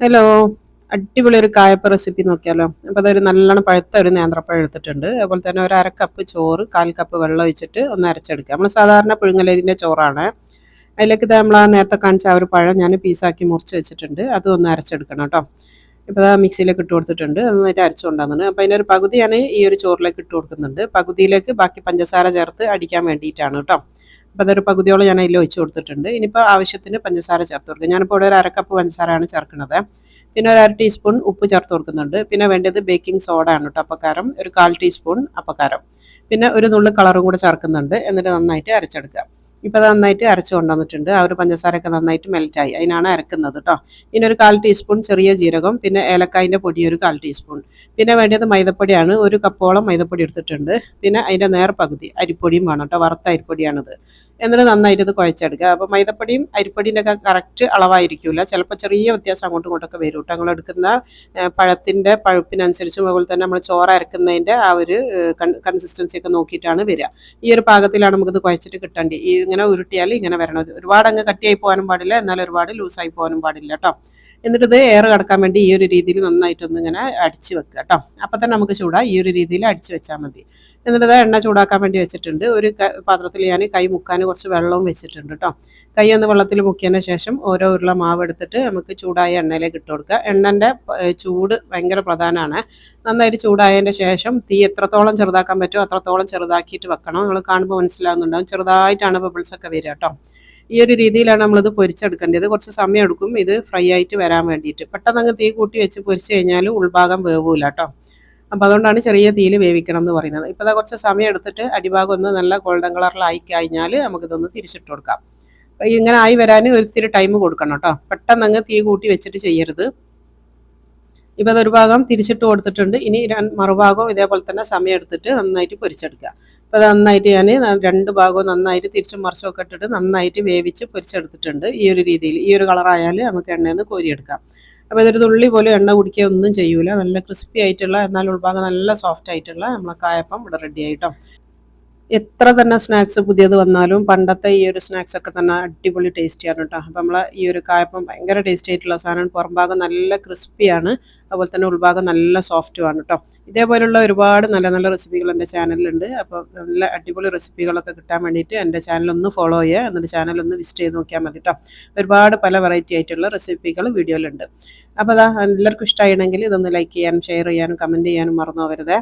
Hello. അടിപൊളി ഒരു കായപ്പ recipe നോക്കിയാലോ. അപ്പോൾ അതൊരു നല്ലോണം പഴുത്ത ഒരു നേന്ത്രപ്പഴം എടുത്തിട്ടുണ്ട്. അതുപോലെ തന്നെ ഒരു അര കപ്പ് ചോറ് കാൽ കപ്പ് വെള്ളം ഒഴിച്ചിട്ട് ഒന്ന് അരച്ചെടുക്കുക. നമ്മൾ സാധാരണ പുഴുങ്ങലരിന്റെ ചോറാണ്. അതിലേക്ക് ഇത് നമ്മൾ ആ നേരത്തെ കാണിച്ച ആ ഒരു പഴം ഞാൻ പീസാക്കി മുറിച്ച് വെച്ചിട്ടുണ്ട്. അതും ഒന്ന് അരച്ചെടുക്കണം കേട്ടോ. ഇപ്പോൾ അത് മിക്സിയിലേക്ക് ഇട്ട് കൊടുത്തിട്ടുണ്ട്. അത് നന്നായിട്ട് അരച്ചു കൊണ്ടുവന്നത് അപ്പോൾ അതിന്റെ ഒരു പകുതി ഞാൻ ഈ ഒരു ചോറിലേക്ക് ഇട്ട് കൊടുക്കുന്നുണ്ട്. പകുതിയിലേക്ക് ബാക്കി പഞ്ചസാര ചേർത്ത് അടിക്കാൻ വേണ്ടിയിട്ടാണ് കേട്ടോ. അപ്പോൾ അതൊരു പകുതിയോളം ഞാൻ അതിൽ ഒഴിച്ചു കൊടുത്തിട്ടുണ്ട്. ഇനിയിപ്പോൾ ആവശ്യത്തിന് പഞ്ചസാര ചേർത്ത് കൊടുക്കുക ഞാനിപ്പോൾ ഇവിടെ ഒരു അരക്കപ്പ് പഞ്ചസാരയാണ് ചേർക്കുന്നത്. പിന്നെ ഒരു അര ടീസ്പൂൺ ഉപ്പ് ചേർത്ത് കൊടുക്കുന്നുണ്ട്. പിന്നെ വേണ്ടത് ബേക്കിംഗ് സോഡ ആണ് കേട്ടോ. അപ്പക്കാരം ഒരു കാൽ ടീസ്പൂൺ അപ്പക്കാരം. പിന്നെ ഒരു നുള്ളു കളറും കൂടെ ചേർക്കുന്നുണ്ട്. എന്നിട്ട് നന്നായിട്ട് അരച്ചെടുക്കുക. ഇപ്പോൾ അത് നന്നായിട്ട് അരച്ച് കൊണ്ടുവന്നിട്ടുണ്ട്. ആ ഒരു പഞ്ചസാരയൊക്കെ നന്നായിട്ട് മെൽറ്റായി. അതിനാണ് അരക്കുന്നത് കേട്ടോ പിന്നെ ഒരു കാൽ ടീസ്പൂൺ ചെറിയ ജീരകം പിന്നെ ഏലക്കായിന്റെ പൊടി ഒരു കാൽ ടീസ്പൂൺ. പിന്നെ വേണ്ടത് മൈദപ്പൊടിയാണ്. ഒരു കപ്പോളം മൈദപ്പൊടി എടുത്തിട്ടുണ്ട്. പിന്നെ അതിന്റെ നേർ പകുതി അരിപ്പൊടിയും വേണം കേട്ടോ വറുത്ത അരിപ്പൊടിയാണിത്. എന്നിട്ട് നന്നായിട്ട് ഇത് കുഴച്ചെടുക്കുക. അപ്പോൾ മൈദപ്പൊടിയും അരിപ്പൊടിന്റെ ഒക്കെ കറക്റ്റ് അളവായിരിക്കില്ല ചിലപ്പോൾ ചെറിയ വ്യത്യാസം അങ്ങോട്ടും ഇങ്ങോട്ടൊക്കെ വരും കേട്ടോ എടുക്കുന്ന പഴത്തിന്റെ പഴുപ്പിനനുസരിച്ചും അതുപോലെ തന്നെ നമ്മൾ ചോറ് അരക്കുന്നതിന്റെ ആ ഒരു കൺസിസ്റ്റൻസി ഒക്കെ നോക്കിയിട്ടാണ് വരിക. ഈ ഒരു പാകത്തിലാണ് നമുക്കിത് കുഴച്ചിട്ട് കിട്ടേണ്ടി ഈ ഇങ്ങനെ ഉരുട്ടിയാൽ ഇങ്ങനെ വരണം. ഒരുപാട് അങ്ങ് കട്ടിയായി പോകാനും പാടില്ല എന്നാൽ ഒരുപാട് ലൂസായി പോകാനും പാടില്ല കേട്ടോ എന്നിട്ട് ഇത് എയർ കടക്കാൻ വേണ്ടി ഈ ഒരു രീതിയിൽ നന്നായിട്ടൊന്ന് ഇങ്ങനെ അടിച്ച് വെക്കുക കേട്ടോ അപ്പം തന്നെ നമുക്ക് ചൂടാ ഈ ഒരു രീതിയിൽ അടിച്ച് വെച്ചാൽ മതി. എന്നിട്ട് എണ്ണ ചൂടാക്കാൻ വേണ്ടി വെച്ചിട്ടുണ്ട്. ഒരു പാത്രത്തിൽ ഞാൻ കൈ മുക്കാൻ കുറച്ച് വെള്ളവും വെച്ചിട്ടുണ്ട് കേട്ടോ കൈ ഒന്ന് വെള്ളത്തിൽ മുക്കിയതിന് ശേഷം ഓരോ ഉരുള മാവ് എടുത്തിട്ട് നമുക്ക് ചൂടായ എണ്ണയിലേക്ക് ഇട്ട് കൊടുക്കുക. എണ്ണന്റെ ചൂട് ഭയങ്കര പ്രധാനമാണ്. നന്നായിട്ട് ചൂടായതിന്റെ ശേഷം തീ എത്രത്തോളം ചെറുതാക്കാൻ പറ്റുമോ അത്രത്തോളം ചെറുതാക്കിയിട്ട് വെക്കണം. നിങ്ങൾ കാണുമ്പോൾ മനസ്സിലാവുന്നുണ്ടാവും. ചെറുതായിട്ടാണ് ബബിൾസ് ഒക്കെ വരിക കേട്ടോ ഈ ഒരു രീതിയിലാണ് നമ്മളിത് പൊരിച്ചെടുക്കേണ്ടത്. കുറച്ച് സമയം എടുക്കും. ഇത് ഫ്രൈ ആയിട്ട് വരാൻ വേണ്ടിയിട്ട്. പെട്ടെന്ന് അങ്ങ് തീ കൂട്ടി വെച്ച് പൊരിച്ച് കഴിഞ്ഞാൽ ഉൾഭാഗം വേവൂല കേട്ടോ അപ്പം അതുകൊണ്ടാണ് ചെറിയ തീയിൽ വേവിക്കണം എന്ന് പറയുന്നത്. ഇപ്പോൾ ഇതാ കുറച്ച് സമയം എടുത്തിട്ട് അടിഭാഗം ഒന്ന് നല്ല ഗോൾഡൻ കളറിലായി കഴിഞ്ഞാൽ നമുക്കിതൊന്ന് തിരിച്ചിട്ട് കൊടുക്കാം. ഇങ്ങനെ ആയി വരാൻ ഒരിത്തിരി ടൈം കൊടുക്കണം കേട്ടോ പെട്ടെന്ന് അങ്ങ് തീ കൂട്ടി വെച്ചിട്ട് ചെയ്യരുത്. ഇപ്പോൾ അതൊരു ഭാഗം തിരിച്ചിട്ട് കൊടുത്തിട്ടുണ്ട്. ഇനി മറുഭാഗവും ഇതേപോലെ തന്നെ സമയം എടുത്തിട്ട് നന്നായിട്ട് പൊരിച്ചെടുക്കുക. അപ്പോൾ നന്നായിട്ട് ഞാൻ രണ്ട് ഭാഗവും നന്നായിട്ട് തിരിച്ച് മറിച്ചൊക്കെ ഇട്ടിട്ട് നന്നായിട്ട് വേവിച്ച് പൊരിച്ചെടുത്തിട്ടുണ്ട്. ഈ ഒരു രീതിയിൽ ഈ ഒരു കളറായാൽ നമുക്ക് എണ്ണയിൽ നിന്ന് കോരിയെടുക്കാം. അപ്പോൾ ഇതൊരു തുള്ളി പോലും എണ്ണ കുടിക്കുക ഒന്നും ചെയ്യൂല. നല്ല ക്രിസ്പി ആയിട്ടുള്ള എന്നാൽ ഉൾഭാഗം നല്ല സോഫ്റ്റ് ആയിട്ടുള്ള നമ്മളെ കായപ്പം ഇവിടെ റെഡി ആയിട്ടോ എത്ര തന്നെ സ്നാക്സ് പുതിയത് വന്നാലും പണ്ടത്തെ ഈ ഒരു സ്നാക്സ് ഒക്കെ തന്നെ അടിപൊളി ടേസ്റ്റിയാണ് കേട്ടോ അപ്പം നമ്മൾ ഈ ഒരു കായപ്പം ഭയങ്കര ടേസ്റ്റി ആയിട്ടുള്ള സാധനം. പുറംഭാഗം നല്ല ക്രിസ്പിയാണ് അതുപോലെ തന്നെ ഉൾഭാഗം നല്ല സോഫ്റ്റുമാണ് കേട്ടോ ഇതേപോലുള്ള ഒരുപാട് നല്ല നല്ല റെസിപ്പികൾ എന്റെ ചാനലിലുണ്ട് അപ്പോൾ നല്ല അടിപൊളി റെസിപ്പികളൊക്കെ കിട്ടാൻ വേണ്ടിയിട്ട് എന്റെ ചാനലൊന്ന് ഫോളോ ചെയ്യുക. എന്നിട്ട് ചാനലൊന്ന് വിസിറ്റ് ചെയ്ത് നോക്കിയാൽ മതി കേട്ടോ ഒരുപാട് പല വെറൈറ്റി ആയിട്ടുള്ള റെസിപ്പികൾ വീഡിയോയിലുണ്ട് അപ്പോൾ അതാ എല്ലാവർക്കും ഇഷ്ടമായിരുന്നെങ്കിൽ ഇതൊന്ന് ലൈക്ക് ചെയ്യാനും ഷെയർ ചെയ്യാനും കമന്റ് ചെയ്യാനും മറന്നു പോകരുതേ.